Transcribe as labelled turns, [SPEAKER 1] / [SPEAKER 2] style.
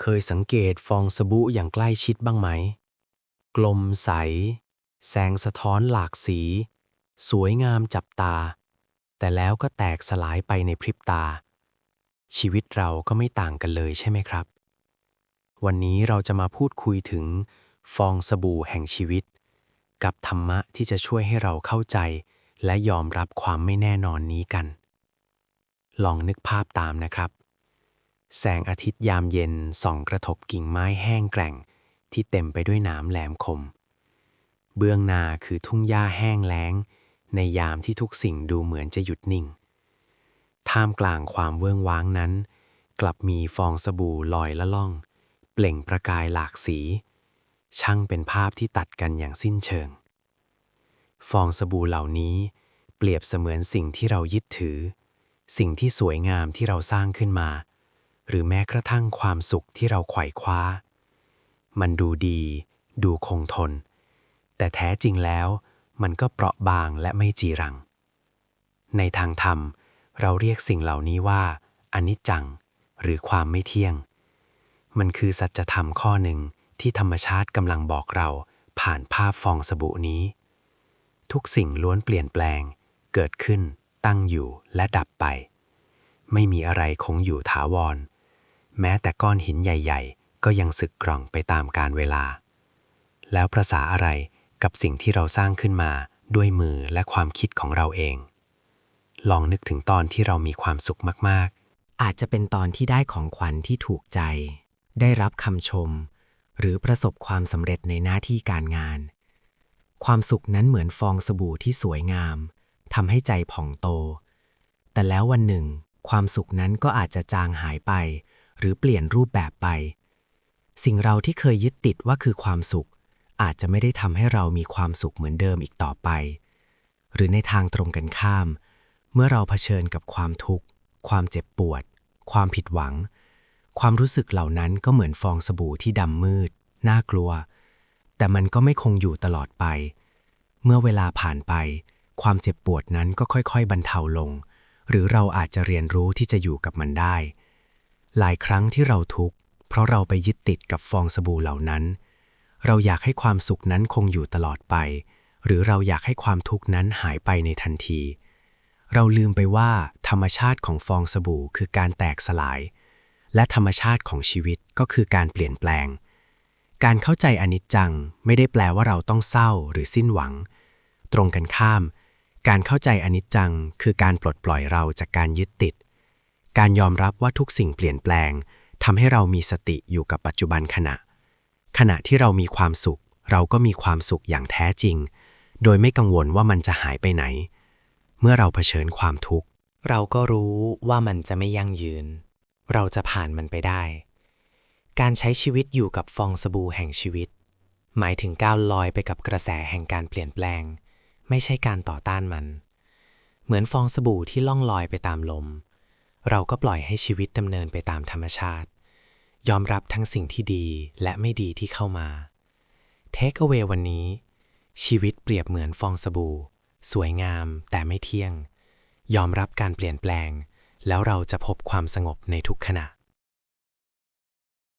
[SPEAKER 1] เคยสังเกตฟองสบู่อย่างใกล้ชิดบ้างไหม กลมใส แสงสะท้อนหลากสี สวยงามจับตา แต่แล้วก็แตกสลายไปในพริบตา ชีวิตเราก็ไม่ต่างกันเลยใช่ไหมครับ วันนี้เราจะมาพูดคุยถึงฟองสบู่แห่งชีวิต กับธรรมะที่จะช่วยให้เราเข้าใจ และยอมรับความไม่แน่นอนนี้กัน ลองนึกภาพตามนะครับ แสงอาทิตย์ยามเย็นส่องกระทบกิ่งไม้แห้งแกร่ง ที่เต็มไปด้วยหนามแหลมคม เบื้องหน้าคือทุ่งหญ้าแห้งแล้ง ในยามที่ทุกสิ่งดูเหมือนจะหยุดนิ่ง ท่ามกลางความเวิ้งว้างนั้น กลับมีฟองสบู่ลอยละล่อง เปล่งประกายหลากสี ช่างเป็นภาพที่ตัดกันอย่างสิ้นเชิง ฟองสบู่เหล่านี้เปรียบเสมือนสิ่งที่เรายึดถือ สิ่งที่สวยงามที่เราสร้างขึ้นมา หรือแม้กระทั่งความสุขที่เราไขว่คว้า มันดูดี ดูคงทน แต่แท้จริงแล้วมันก็เปราะบางและไม่จีรัง ในทางธรรม เราเรียกสิ่งเหล่านี้ว่าอนิจจัง หรือความไม่เที่ยง มันคือสัจธรรมข้อหนึ่งที่ธรรมชาติกำลังบอกเราผ่านภาพฟองสบู่นี้ ทุกสิ่งล้วนเปลี่ยนแปลง เกิดขึ้น ตั้งอยู่และดับไป ไม่มีอะไรคงอยู่ถาวร แม้แต่ก้อนหินใหญ่ ๆ ก็ยังสึกกร่องไปตามกาลเวลา แล้วประสาอะไรกับสิ่งที่เราสร้างขึ้นมาด้วยมือและความคิดของเราเอง ลองนึกถึงตอนที่เรามีความสุขมากๆ
[SPEAKER 2] อาจจะเป็นตอนที่ได้ของขวัญที่ถูกใจ ได้รับคำชม หรือประสบความสำเร็จในหน้าที่การงาน ความสุขนั้นเหมือนฟองสบู่ที่สวยงามทำให้ใจผ่องโต แต่แล้ววันหนึ่ง ความสุขนั้นก็อาจจะจางหายไป หรือเปลี่ยนรูปแบบไป สิ่งเราที่เคยยึดติดว่าคือความสุข อาจจะไม่ได้ทำให้เรามีความสุขเหมือนเดิมอีกต่อไป หรือในทางตรงกันข้าม เมื่อเราเผชิญกับความทุกข์ ความเจ็บปวด ความผิดหวัง ความรู้สึกเหล่านั้นก็เหมือนฟองสบู่ที่ดำมืด น่ากลัว แต่มันก็ไม่คงอยู่ตลอดไป เมื่อเวลาผ่านไป ความเจ็บปวดนั้นก็ค่อยๆ บรรเทาลง หรือเราอาจจะเรียนรู้ที่จะอยู่กับมันได้ หลายครั้งที่เราทุกข์เพราะเราไปยึดติดกับฟองสบู่เหล่านั้น เราอยากให้ความสุขนั้นคงอยู่ตลอดไป หรือเราอยากให้ความทุกข์นั้นหายไปในทันที เราลืมไปว่า ธรรมชาติของฟองสบู่คือการแตกสลาย และธรรมชาติของชีวิตก็คือการเปลี่ยนแปลง การเข้าใจอนิจจังไม่ได้แปลว่าเราต้องเศร้าหรือสิ้นหวัง ตรงกันข้าม การเข้าใจอนิจจังคือการปลดปล่อยเราจากการยึดติด การยอมรับว่าทุกสิ่งเปลี่ยนแปลงทำให้เรามีสติอยู่กับปัจจุบันขณะ ขณะที่เรามีความสุข เราก็มีความสุขอย่างแท้จริง โดยไม่กังวลว่ามันจะหายไปไหน เมื่อเราเผชิญความทุกข์
[SPEAKER 3] เราก็รู้ว่ามันจะไม่ยั่งยืน เราจะผ่านมันไปได้ การใช้ชีวิตอยู่กับฟองสบู่แห่งชีวิต หมายถึงก้าวลอยไปกับกระแสแห่งการเปลี่ยนแปลง ไม่ใช่การต่อต้านมัน เหมือนฟองสบู่ที่ล่องลอยไปตามลม เราก็ปล่อยให้ชีวิตดำเนินไปตามธรรมชาติ ยอมรับทั้งสิ่งที่ดีและไม่ดีที่เข้ามาเทคเอา a y วันนี้ ชีวิตเปรียบเหมือนฟองสบู่ สวยงามแต่ไม่เที่ยง ยอมรับการเปลี่ยนแปลง แล้วเราจะพบความสงบในทุกขณะ